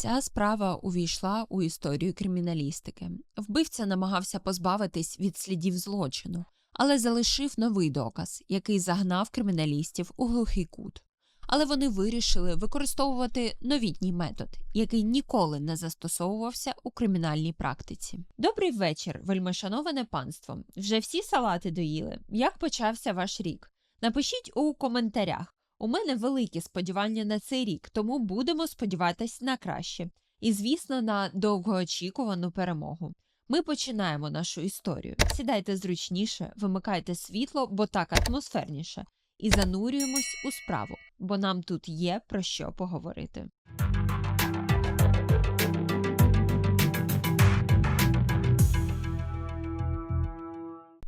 Ця справа увійшла у історію криміналістики. Вбивця намагався позбавитись від слідів злочину, але залишив новий доказ, який загнав криміналістів у глухий кут. Але вони вирішили використовувати новітній метод, який ніколи не застосовувався у кримінальній практиці. Добрий вечір, вельмишановане панство. Вже всі салати доїли. Як почався ваш рік? Напишіть у коментарях. У мене великі сподівання на цей рік, тому будемо сподіватись на краще. І, звісно, на довгоочікувану перемогу. Ми починаємо нашу історію. Сідайте зручніше, вимикайте світло, бо так атмосферніше, і занурюємось у справу, бо нам тут є про що поговорити.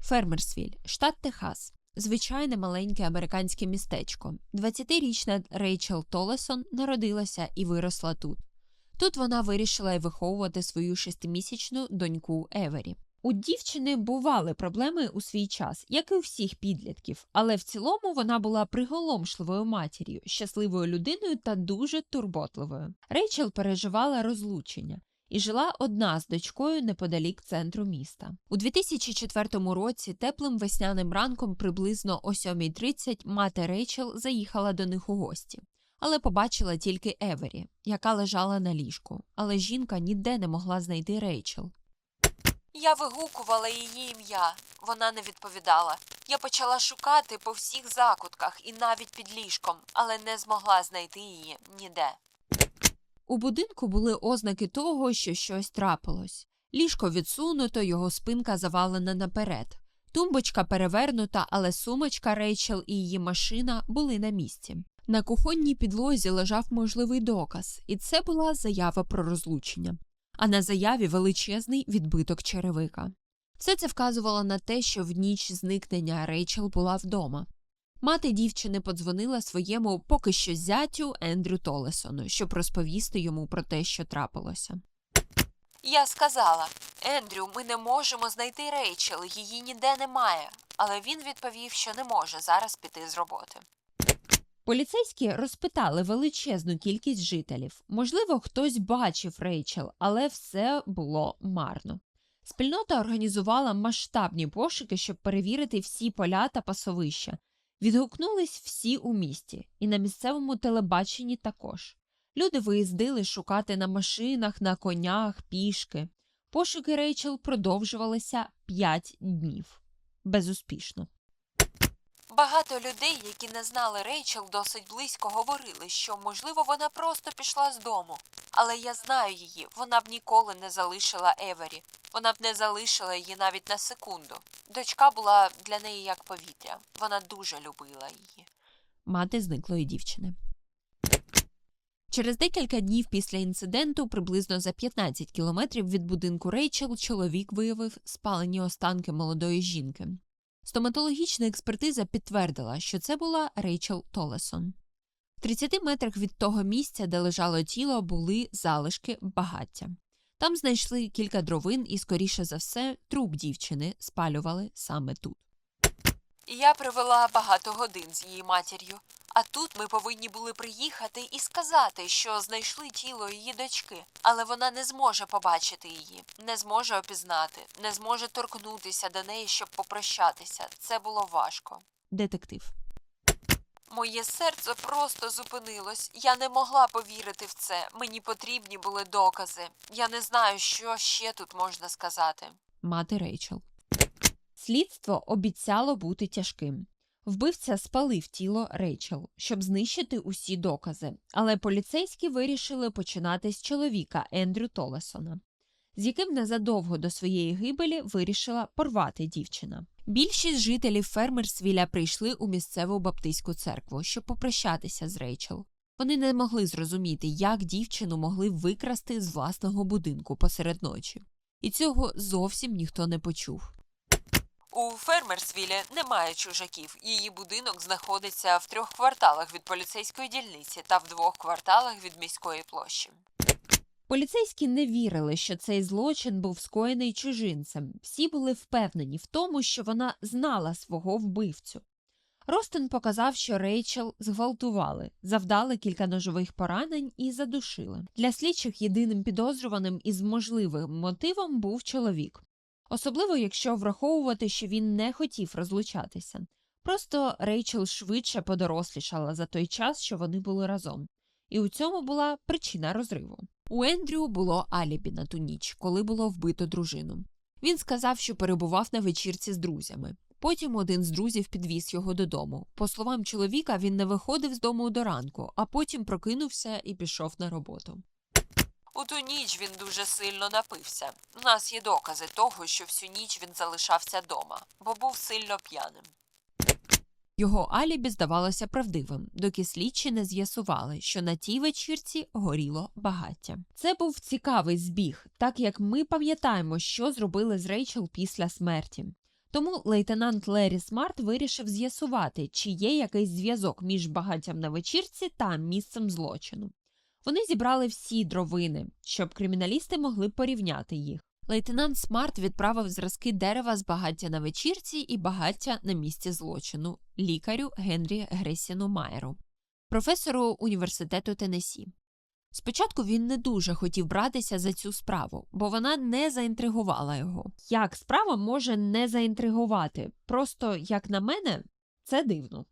Фермерсвіль, штат Техас. Звичайне маленьке американське містечко. 20-річна Рейчел Толесон народилася і виросла тут. Тут вона вирішила й виховувати свою шестимісячну доньку Евері. У дівчини бували проблеми у свій час, як і у всіх підлітків, але в цілому вона була приголомшливою матір'ю, щасливою людиною та дуже турботливою. Рейчел переживала розлучення і жила одна з дочкою неподалік центру міста. У 2004 році теплим весняним ранком приблизно о 7.30 мати Рейчел заїхала до них у гості. Але побачила тільки Евері, яка лежала на ліжку, але жінка ніде не могла знайти Рейчел. Я вигукувала її ім'я. Вона не відповідала. Я почала шукати по всіх закутках і навіть під ліжком, але не змогла знайти її ніде. У будинку були ознаки того, що щось трапилось. Ліжко відсунуто, його спинка завалена наперед. Тумбочка перевернута, але сумочка Рейчел і її машина були на місці. На кухонній підлозі лежав можливий доказ, і це була заява про розлучення, а на заяві величезний відбиток черевика. Все це вказувало на те, що в ніч зникнення Рейчел була вдома. Мати дівчини подзвонила своєму поки що зятю Ендрю Толесону, щоб розповісти йому про те, що трапилося. Я сказала Ендрю, ми не можемо знайти Рейчел, її ніде немає. Але він відповів, що не може зараз піти з роботи. Поліцейські розпитали величезну кількість жителів. Можливо, хтось бачив Рейчел, але все було марно. Спільнота організувала масштабні пошуки, щоб перевірити всі поля та пасовища. Відгукнулись всі у місті, і на місцевому телебаченні також. Люди виїздили шукати на машинах, на конях, пішки. Пошуки Рейчел продовжувалися п'ять днів. Безуспішно. Багато людей, які не знали Рейчел, досить близько говорили, що, можливо, вона просто пішла з дому. Але я знаю її, вона б ніколи не залишила Евері. Вона б не залишила її навіть на секунду. Дочка була для неї як повітря. Вона дуже любила її. Мати зниклої дівчини. Через декілька днів після інциденту, приблизно за 15 кілометрів від будинку Рейчел, чоловік виявив спалені останки молодої жінки. Стоматологічна експертиза підтвердила, що це була Рейчел Толесон. В 30 метрах від того місця, де лежало тіло, були залишки багаття. Там знайшли кілька дровин і, скоріше за все, труп дівчини спалювали саме тут. Я провела багато годин з її матір'ю, а тут ми повинні були приїхати і сказати, що знайшли тіло її дочки, але вона не зможе побачити її, не зможе опізнати, не зможе торкнутися до неї, щоб попрощатися. Це було важко. Детектив. Моє серце просто зупинилось. Я не могла повірити в це. Мені потрібні були докази. Я не знаю, що ще тут можна сказати. Мати Рейчел. Слідство обіцяло бути тяжким. Вбивця спалив тіло Рейчел, щоб знищити усі докази, але поліцейські вирішили починати з чоловіка Ендрю Толесона, з яким незадовго до своєї гибелі вирішила порвати дівчина. Більшість жителів Фермерсвіля прийшли у місцеву баптистську церкву, щоб попрощатися з Рейчел. Вони не могли зрозуміти, як дівчину могли викрасти з власного будинку посеред ночі, і цього зовсім ніхто не почув. У Фермерсвілі немає чужаків. Її будинок знаходиться в трьох кварталах від поліцейської дільниці та в двох кварталах від міської площі. Поліцейські не вірили, що цей злочин був скоєний чужинцем. Всі були впевнені в тому, що вона знала свого вбивцю. Ростен показав, що Рейчел зґвалтували, завдали кілька ножових поранень і задушили. Для слідчих єдиним підозрюваним із можливим мотивом був чоловік, особливо якщо враховувати, що він не хотів розлучатися. Просто Рейчел швидше подорослішала за той час, що вони були разом, і у цьому була причина розриву. У Ендрю було алібі на ту ніч, коли було вбито дружину. Він сказав, що перебував на вечірці з друзями. Потім один з друзів підвіз його додому. По словам чоловіка, він не виходив з дому до ранку, а потім прокинувся і пішов на роботу. У ту ніч він дуже сильно напився. У нас є докази того, що всю ніч він залишався дома, бо був сильно п'яним. Його алібі здавалося правдивим, доки слідчі не з'ясували, що на тій вечірці горіло багаття. Це був цікавий збіг, так як ми пам'ятаємо, що зробили з Рейчел після смерті. Тому лейтенант Лері Смарт вирішив з'ясувати, чи є якийсь зв'язок між багаттям на вечірці та місцем злочину. Вони зібрали всі дровини, щоб криміналісти могли порівняти їх. Лейтенант Смарт відправив зразки дерева з багаття на вечірці і багаття на місці злочину лікарю Генрі Гресіну Майеру, професору університету Теннессі. Спочатку він не дуже хотів братися за цю справу, бо вона не заінтригувала його. Як справа може не заінтригувати? Просто, як на мене, це дивно.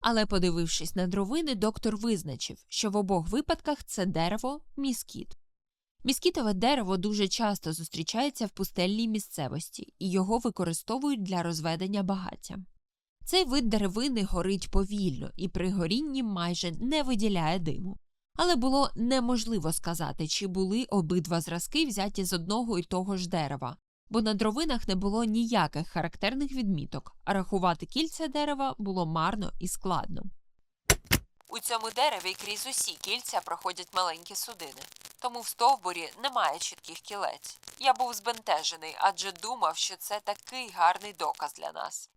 Але, подивившись на дровини, доктор визначив, що в обох випадках це дерево міскіт. Міскітове дерево дуже часто зустрічається в пустельній місцевості, і його використовують для розведення багаття. Цей вид деревини горить повільно і при горінні майже не виділяє диму. Але було неможливо сказати, чи були обидва зразки взяті з одного і того ж дерева, бо на дровинах не було ніяких характерних відміток, а рахувати кільця дерева було марно і складно. У цьому дереві крізь усі кільця проходять маленькі судини, тому в стовбурі немає чітких кілець. Я був збентежений, адже думав, що це такий гарний доказ для нас.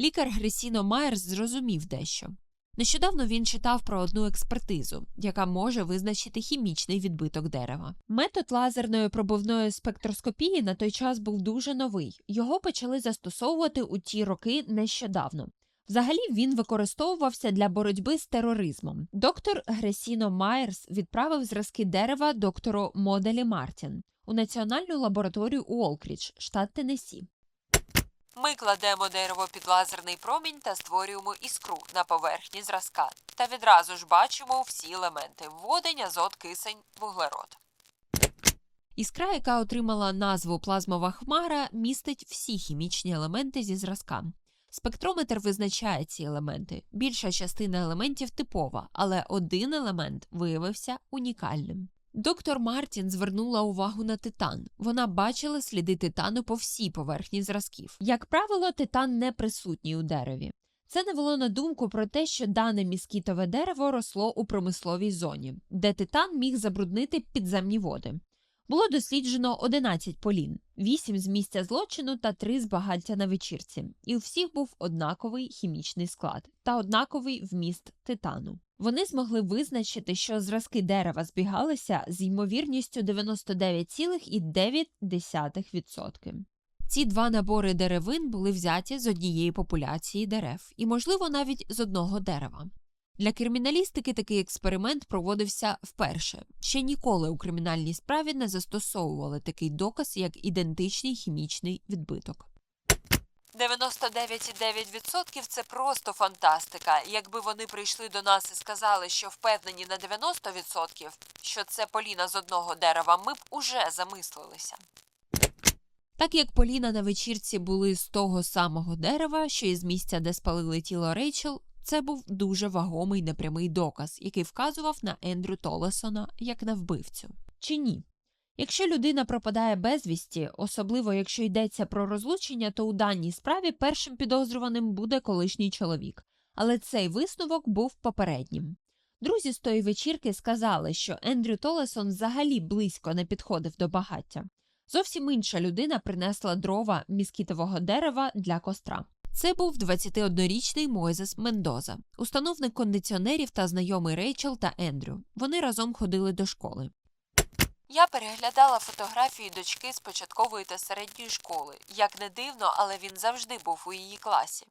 Лікар Гресіно Майерс зрозумів дещо. Нещодавно він читав про одну експертизу, яка може визначити хімічний відбиток дерева. Метод лазерної пробивної спектроскопії на той час був дуже новий. Його почали застосовувати у ті роки нещодавно. Взагалі він використовувався для боротьби з тероризмом. Доктор Гресіно Майерс відправив зразки дерева доктору Моделі Мартін у національну лабораторію Уолкрідж, штат Теннессі. Ми кладемо дерево під лазерний промінь та створюємо іскру на поверхні зразка. Та відразу ж бачимо всі елементи водень, азот, кисень, вуглерод. Іскра, яка отримала назву плазмова хмара, містить всі хімічні елементи зі зразка. Спектрометр визначає ці елементи. Більша частина елементів типова, але один елемент виявився унікальним. Доктор Мартін звернула увагу на титан. Вона бачила сліди титану по всій поверхні зразків. Як правило, титан не присутній у дереві. Це навело на думку про те, що дане міскітове дерево росло у промисловій зоні, де титан міг забруднити підземні води. Було досліджено 11 полін, 8 з місця злочину та 3 з багаття на вечірці, і у всіх був однаковий хімічний склад та однаковий вміст титану. Вони змогли визначити, що зразки дерева збігалися з ймовірністю 99,9%. Ці два набори деревин були взяті з однієї популяції дерев, і, можливо, навіть з одного дерева. Для криміналістики такий експеримент проводився вперше. Ще ніколи у кримінальній справі не застосовували такий доказ, як ідентичний хімічний відбиток. 99,9% це просто фантастика. Якби вони прийшли до нас і сказали, що впевнені на 90%, що це поліна з одного дерева, ми б уже замислилися. Так як поліна на вечірці були з того самого дерева, що із місця, де спалили тіло Рейчел, це був дуже вагомий непрямий доказ, який вказував на Ендрю Толесона як на вбивцю. Чи ні? Якщо людина пропадає безвісті, особливо якщо йдеться про розлучення, то у даній справі першим підозрюваним буде колишній чоловік. Але цей висновок був попереднім. Друзі з тої вечірки сказали, що Ендрю Толесон взагалі близько не підходив до багаття. Зовсім інша людина принесла дрова міскітового дерева для костра. Це був 21-річний Мойзес Мендоза, установник кондиціонерів та знайомий Рейчел та Ендрю. Вони разом ходили до школи. Я переглядала фотографії дочки з початкової та середньої школи. Як не дивно, але він завжди був у її класі.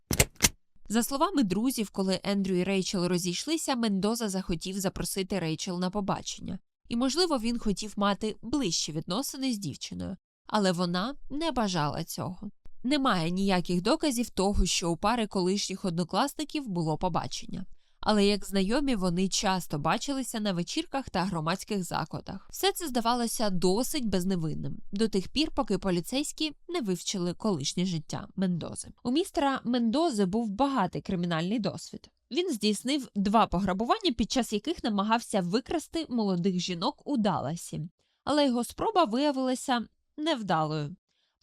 За словами друзів, коли Ендрю і Рейчел розійшлися, Мендоза захотів запросити Рейчел на побачення, і, можливо, він хотів мати ближчі відносини з дівчиною, але вона не бажала цього. Немає ніяких доказів того, що у пари колишніх однокласників було побачення. Але як знайомі вони часто бачилися на вечірках та громадських закладах. Все це здавалося досить безневинним до тих пір, поки поліцейські не вивчили колишнє життя Мендози. У містера Мендози був багатий кримінальний досвід. Він здійснив два пограбування, під час яких намагався викрасти молодих жінок у Даласі, але його спроба виявилася невдалою.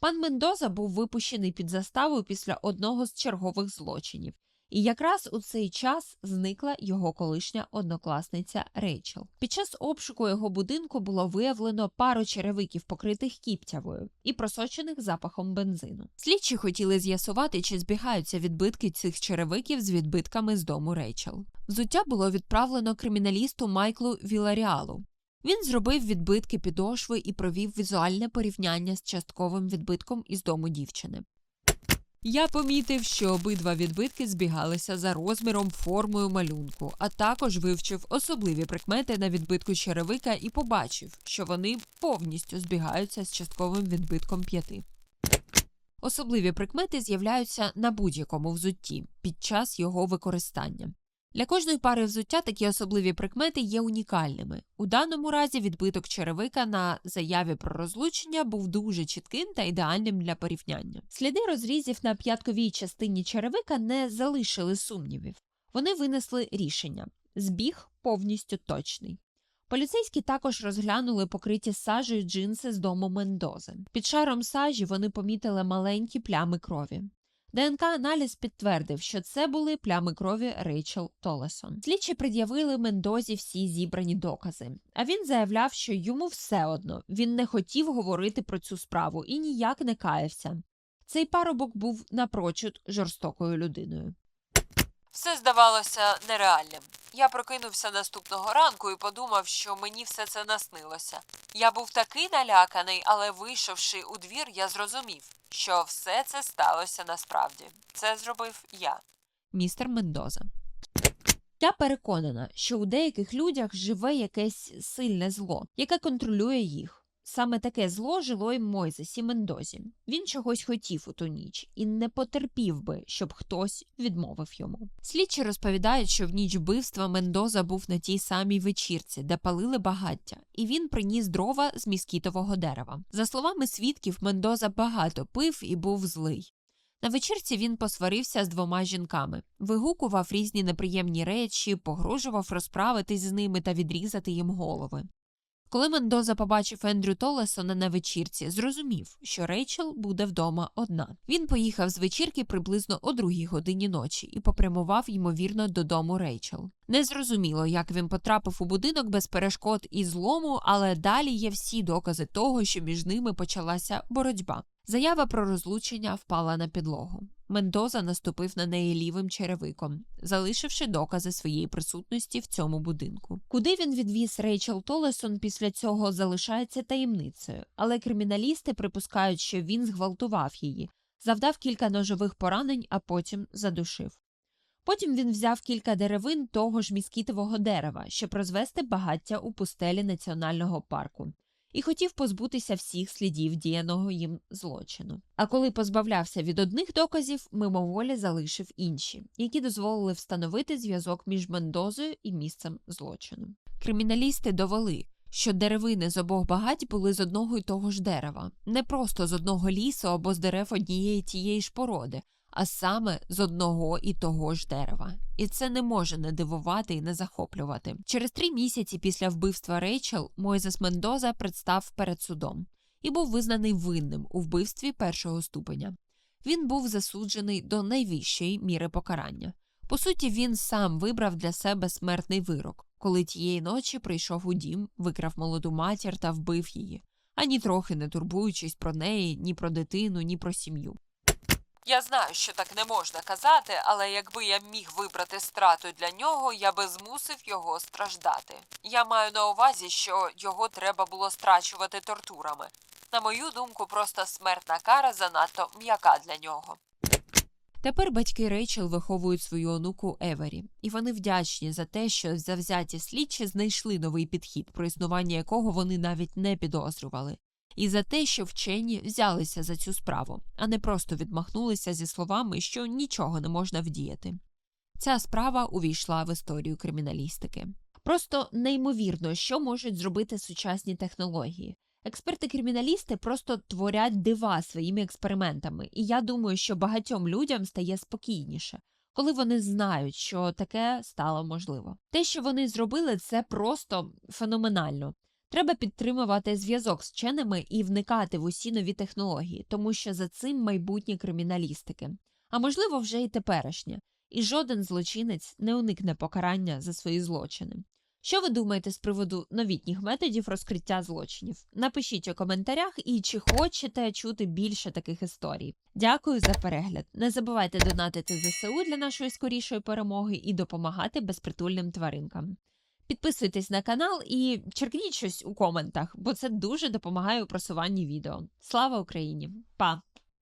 Пан Мендоза був випущений під заставу після одного з чергових злочинів, і якраз у цей час зникла його колишня однокласниця Рейчел. Під час обшуку його будинку було виявлено пару черевиків, покритих кіптявою і просочених запахом бензину. Слідчі хотіли з'ясувати, чи збігаються відбитки цих черевиків з відбитками з дому Рейчел. Взуття було відправлено криміналісту Майклу Віларіалу. Він зробив відбитки підошви і провів візуальне порівняння з частковим відбитком із дому дівчини. Я помітив, що обидва відбитки збігалися за розміром, формою малюнку, а також вивчив особливі прикмети на відбитку черевика і побачив, що вони повністю збігаються з частковим відбитком п'яти. Особливі прикмети з'являються на будь-якому взутті під час його використання. Для кожної пари взуття такі особливі прикмети є унікальними. У даному разі відбиток черевика на заяві про розлучення був дуже чітким та ідеальним для порівняння. Сліди розрізів на п'ятковій частині черевика не залишили сумнівів. Вони винесли рішення збіг повністю точний. Поліцейські також розглянули покриті сажею джинси з дому Мендози. Під шаром сажі вони помітили маленькі плями крові. ДНК-аналіз підтвердив, що це були плями крові Рейчел Толесон. Слідчі пред'явили Мендозі всі зібрані докази. А він заявляв, що йому все одно він не хотів говорити про цю справу і ніяк не каявся. Цей парубок був напрочуд жорстокою людиною. Все здавалося нереальним. Я прокинувся наступного ранку і подумав, що мені все це наснилося. Я був такий наляканий, але вийшовши у двір, я зрозумів, що все це сталося насправді. Це зробив я. Містер Мендоза. Я переконана, що у деяких людях живе якесь сильне зло, яке контролює їх. Саме таке зло жило й Мойзесі Мендозі. Він чогось хотів у ту ніч і не потерпів би, щоб хтось відмовив йому. Слідчі розповідають, що в ніч вбивства Мендоза був на тій самій вечірці, де палили багаття, і він приніс дрова з міскітового дерева. За словами свідків, Мендоза багато пив і був злий. На вечірці він посварився з двома жінками, вигукував різні неприємні речі, погрожував розправитись з ними та відрізати їм голови. Коли Мендоза побачив Ендрю Толесона на вечірці, зрозумів, що Рейчел буде вдома одна. Він поїхав з вечірки приблизно о другій годині ночі і попрямував, ймовірно, додому Рейчел. Незрозуміло, як він потрапив у будинок без перешкод і злому, але далі є всі докази того, що між ними почалася боротьба. Заява про розлучення впала на підлогу. Мендоза наступив на неї лівим черевиком, залишивши докази своєї присутності в цьому будинку. Куди він відвіз Рейчел Толесон після цього залишається таємницею, але криміналісти припускають, що він зґвалтував її, завдав кілька ножових поранень, а потім задушив. Потім він взяв кілька деревин того ж міскітового дерева, щоб розвести багаття у пустелі національного парку, і хотів позбутися всіх слідів діяного їм злочину. А коли позбавлявся від одних доказів, мимоволі залишив інші, які дозволили встановити зв'язок між Мендозою і місцем злочину. Криміналісти довели. Що деревини з обох багать були з одного й того ж дерева, не просто з одного лісу або з дерев однієї тієї ж породи, а саме з одного і того ж дерева. І це не може не дивувати і не захоплювати. Через три місяці після вбивства Рейчел Мойзес Мендоза представ перед судом і був визнаний винним у вбивстві першого ступеня. Він був засуджений до найвищої міри покарання. По суті, він сам вибрав для себе смертний вирок, коли тієї ночі прийшов у дім, викрав молоду матір та вбив її, ані трохи не турбуючись про неї, ні про дитину, ні про сім'ю. Я знаю, що так не можна казати, але якби я міг вибрати страту для нього, я би змусив його страждати. Я маю на увазі, що його треба було страчувати тортурами. На мою думку, просто смертна кара занадто м'яка для нього. Тепер батьки Рейчел виховують свою онуку Евері, і вони вдячні за те, що завзяті слідчі знайшли новий підхід, про існування якого вони навіть не підозрювали, і за те, що вчені взялися за цю справу, а не просто відмахнулися зі словами, що нічого не можна вдіяти. Ця справа увійшла в історію криміналістики. Просто неймовірно, що можуть зробити сучасні технології. Експерти-криміналісти просто творять дива своїми експериментами, і я думаю, що багатьом людям стає спокійніше, коли вони знають, що таке стало можливо. Те, що вони зробили, це просто феноменально. Треба підтримувати зв'язок з вченими і вникати в усі нові технології, тому що за цим майбутнє криміналістики, а можливо, вже і теперішнє, і жоден злочинець не уникне покарання за свої злочини. Що ви думаєте з приводу новітніх методів розкриття злочинів? Напишіть у коментарях і чи хочете чути більше таких історій. Дякую за перегляд. Не забувайте донатити ЗСУ для нашої скорішої перемоги і допомагати безпритульним тваринкам. Підписуйтесь на канал і черкніть щось у коментах, бо це дуже допомагає у просуванні відео. Слава Україні! Па!